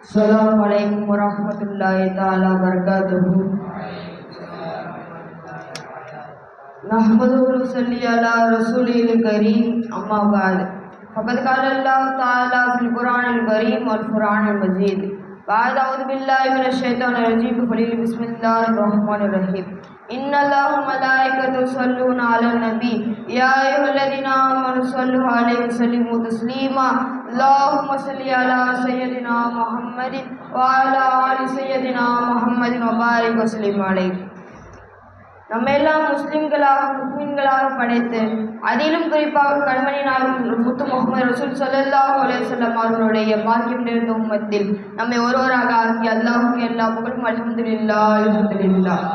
السلام عليكم ورحمة الله تعالى وبركاته نحمده ونصلي على رسوله الكريم أما بعد فقد قال الله تعالى في القرآن الكريم والقرآن المجيد بعد أعوذ بالله من الشيطان الرجيم قليل بسم الله الرحمن الرحيم إن الله وملائكته يصلون على النبي يا أيها الذين آمنوا صلوا عليه وسلموا تسليما اللهم صل على سيدنا محمد وعلى آل سيدنا محمد وبارك وسلم عليه நம்ம எல்லாம் முஸ்லிம்களாக முஸ்லிம்களாக படைத்து அதிலும் குறிப்பாக கண்மணி நாளும் முத்து முகமது ரசூல் ஸல்லல்லாஹு அலைஹி வஸல்லம் அவர்களுடைய பாக்கியம் நிறைந்த உம்மத்தில் நம்மை ஒருவராக ஆக்கி அல்லாஹுக்கு எல்லா புகழும் அல்ஹம்துலில்லாஹ் அல்ஹம்துலில்லாஹ்.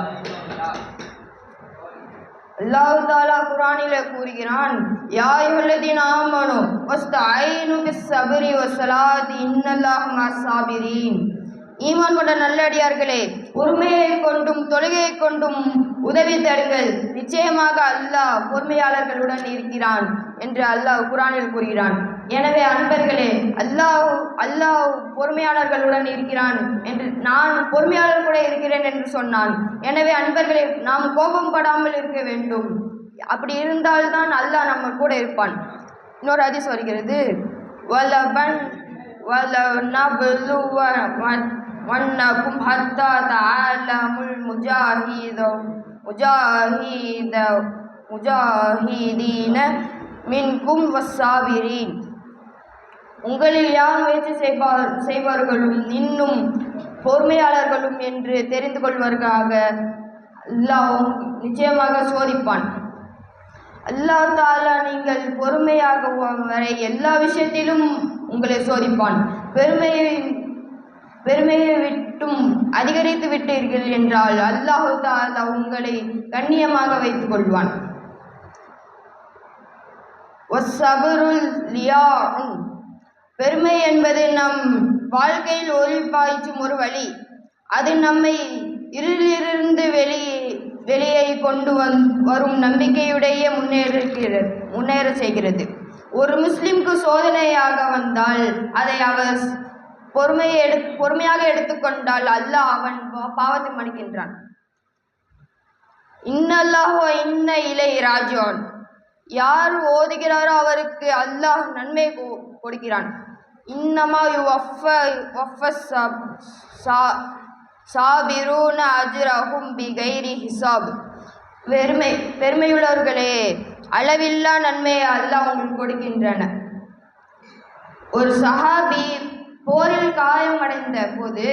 அல்லாஹ் தாலா குரானில கூறுகிறான் யா அய்யுஹல்லதீன ஆமனு வஸ்தஈனு சபரி வஸ்ஸலாத்தி இன்னல்லாஹ மஸ்ஸாபிரீன் ஈமான் கொண்ட நல்லடியார்களே பொறுமையை கொண்டும் தொழுகையை கொண்டும் உதவி தருங்கள் நிச்சயமாக அல்லாஹ் பொறுமையாளர்களுடன் இருக்கிறான் என்று அல்லாஹ் குரானில் கூறுகிறான். எனவே அன்பர்களே அல்லாஹ் அல்லாஹ் பொறுமையாளர்களுடன் இருக்கிறான் என்று நான் பொறுமையாளர் கூட இருக்கிறேன் என்று சொன்னான். எனவே அன்பர்களே நாம் கோபம் படாமல் இருக்க வேண்டும். அப்படி இருந்தால்தான் அல்லாஹ் நம்ம கூட இருப்பான். இன்னொரு அதிஸ் வருகிறது. வலபன் வலநபுலுவ வன்னகும் ஹத்தா தஆலமுல் முஜாஹிதோ முஜாஹீத முஜாஹிதீன மின்கும் வசாபிரீன் உங்களில் யார் முயற்சி செய்வார் செய்வார்களும் இன்னும் பொறுமையாளர்களும் என்று தெரிந்து கொள்வர்களாக அல்லாவும் நிச்சயமாக சோதிப்பான். அல்லா தாலா நீங்கள் பொறுமையாகவும் வரை எல்லா விஷயத்திலும் உங்களை சோதிப்பான். பெருமையை பெருமையை விட்டும் அதிகரித்து விட்டீர்கள் என்றால் அல்லாஹு தாலா உங்களை கண்ணியமாக வைத்துக் கொள்வான். பெருமை என்பது நம் வாழ்க்கையில் ஒளி பாய்ச்சும் ஒரு வழி. அது நம்மை இருளிலிருந்து வெளியே வெளியே கொண்டு வந் வரும் நம்பிக்கையுடைய முன்னேறுகிறது முன்னேற செய்கிறது. ஒரு முஸ்லிம்க்கு சோதனையாக வந்தால் அதை அவர் பொறுமையை எடு பொறுமையாக எடுத்துக்கொண்டால் அல்லாஹ் அவன் பா- பாவத்தை மன்னிக்கின்றான். இன்னல்லாஹோ இன்ன இலை ராஜோன் யார் ஓதுகிறாரோ அவருக்கு அல்லாஹ் நன்மை கொ- கொடுக்கிறான். இன்னமா யுவஃப வஃப சப் சா சாபிரூன அஜ்ரஹும் பிகைரி ஹிசாப். பெருமை பெருமையுள்ளவர்களே அளவில்லா நன்மையை அல்லாஹ் உங்களுக்கு கொடுக்கின்றன. ஒரு சஹாபி போரில் காயமடைந்த போது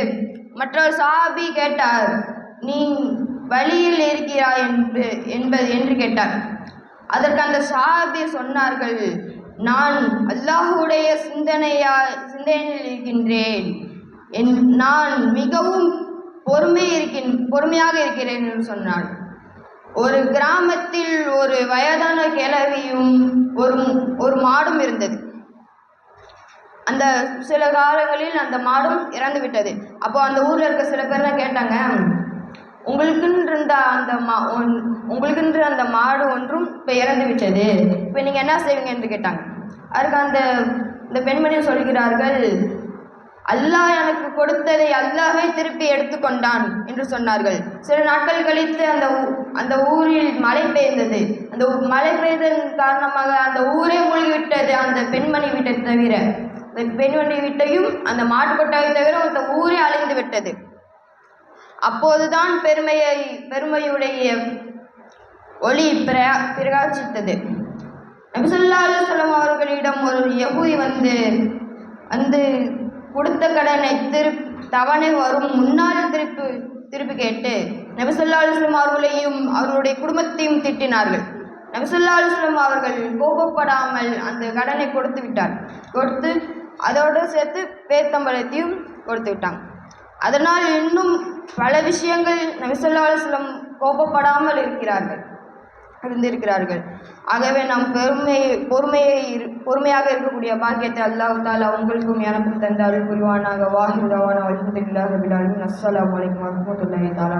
மற்றொரு சஹாபி கேட்டார் நீ வழியில் இருக்கிறாய் என்று என்பது என்று கேட்டார். அதற்கு அந்த சஹாபி சொன்னார்கள் நான் அல்லாஹுடைய சிந்தனையா சிந்தனையில் இருக்கின்றேன். என் நான் மிகவும் பொறுமை இருக்கின் பொறுமையாக இருக்கிறேன் என்று சொன்னார். ஒரு கிராமத்தில் ஒரு வயதான கிழவியும் ஒரு ஒரு மாடும் இருந்தது. அந்த சில காலங்களில் அந்த மாடும் இறந்து விட்டது. அப்போ அந்த ஊரில் இருக்க சில பேர்லாம் கேட்டாங்க உங்களுக்குன்னு இருந்த அந்த மா உங்களுக்குன்ற அந்த மாடு ஒன்றும் இப்போ இறந்து விட்டது. இப்போ நீங்கள் என்ன செய்வீங்க? என்று கேட்டாங்க. அதுக்கு அந்த இந்த பெண்மணி சொல்கிறார்கள் அல்லாஹ் எனக்கு கொடுத்ததை அல்லாஹே திருப்பி எடுத்துக்கொண்டான் என்று சொன்னார்கள். சில நாட்கள் கழித்து அந்த ஊ- அந்த ஊரில் மழை பெய்ந்தது அந்த மழை பெய்ததன் காரணமாக அந்த ஊரே மூழ்கிவிட்டது அந்த பெண்மணி வீட்டை தவிர. பெண் வண்டி வீட்டையும் அந்த மாட்டுக்கொட்டாயை தவிர அந்த ஊரே அழிந்து விட்டது. அப்போதுதான் பெருமையை பெருமையுடைய ஒளி பிரா பிரகாசித்தது. நபிசல்லா அலுவலம் அவர்களிடம் ஒரு யகுதி வந்து வந்து கொடுத்த கடனை திரு தவணை வரும் முன்னால் திருப்பு திருப்பி கேட்டு நபிசல்லா அலுவலம் அவர்களையும் அவர்களுடைய குடும்பத்தையும் திட்டினார்கள். நபிசல்லா அலுவலம் அவர்கள் கோபப்படாமல் அந்த கடனை கொடுத்து விட்டார். கொடுத்து அதோடு சேர்த்து பேத்தம்பளத்தையும் கொடுத்து விட்டாங்க. அதனால் இன்னும் பல விஷயங்கள் நபிசல்லா அலுவலம் கோபப்படாமல் இருக்கிறார்கள் இருந்திருக்கிறார்கள். ஆகவே நாம் பெருமை பொறுமையை இரு- பொறுமையாக இருக்கக்கூடிய பாக்கியத்தை அல்லாஹ் தாலா உங்களுக்கும் எனக்கும் தந்த அருள் புரிவானாக வாஹிதாவான அல்ஹம்துலில்லாஹி ரபில் ஆலமீன். அஸ்ஸலாமு அலைக்கும் வரஹ்மத்துல்லாஹி தஆலா